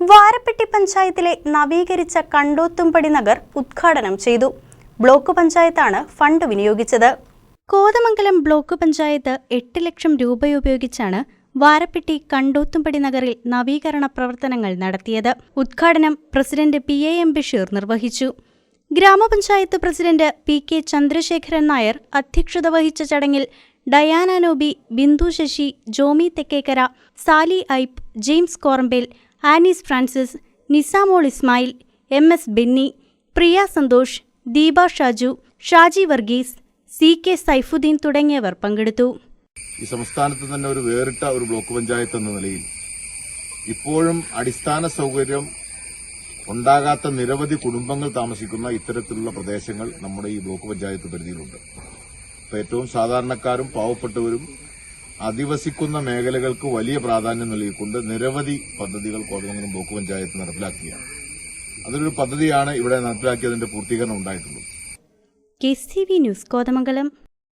വാരപ്പെട്ടി പഞ്ചായത്തിലെ നവീകരിച്ച കണ്ടോത്തുംപടി നഗർ ഉദ്ഘാടനം ചെയ്തു. ബ്ലോക്ക് പഞ്ചായത്താണ് ഫണ്ട് വിനിയോഗിച്ചത്. കോതമംഗലം ബ്ലോക്ക് പഞ്ചായത്ത് എട്ട് ലക്ഷം രൂപ ഉപയോഗിച്ചാണ് വാരപ്പെട്ടി കണ്ടോത്തുംപടി നഗറിൽ നവീകരണ പ്രവർത്തനങ്ങൾ നടത്തിയത്. ഉദ്ഘാടനം president P A M Basheer നിർവഹിച്ചു. ഗ്രാമപഞ്ചായത്ത് president P K Chandrasekharan Nair അധ്യക്ഷത വഹിച്ച ചടങ്ങിൽ Diana Nobi Bindu Sasi Jomy Thekkekara Sally Ipe James Korambel Anees Francis Nisamol Ismail M S Benny Priya Santhosh Deepa Shaju Shaji Varghese C K Saifudheen തുടങ്ങിയവർ പങ്കെടുത്തു. ഈ സംസ്ഥാനത്ത് തന്നെ ഒരു വേറിട്ട ഒരു ബ്ലോക്ക് പഞ്ചായത്ത് എന്ന നിലയിൽ ഇപ്പോഴും അടിസ്ഥാന സൗകര്യം ഉണ്ടാകാത്ത നിരവധി കുടുംബങ്ങൾ താമസിക്കുന്ന ഇത്തരത്തിലുള്ള പ്രദേശങ്ങൾ നമ്മുടെ ഈ ബ്ലോക്ക് പഞ്ചായത്ത് പരിധിയിലുണ്ട്. ഇപ്പൊ ഏറ്റവും സാധാരണക്കാരും പാവപ്പെട്ടവരും അധിവസിക്കുന്ന മേഖലകൾക്ക് വലിയ പ്രാധാന്യം നൽകിക്കൊണ്ട് നിരവധി പദ്ധതികൾ കോതമംഗലം ബ്ലോക്ക് പഞ്ചായത്ത് നടപ്പിലാക്കുകയാണ്. അതിലൊരു പദ്ധതിയാണ് ഇവിടെ നടപ്പിലാക്കിയതിന്റെ പൂർത്തീകരണം ഉണ്ടായിട്ടുള്ളത്. ന്യൂസ് കോതമംഗലം.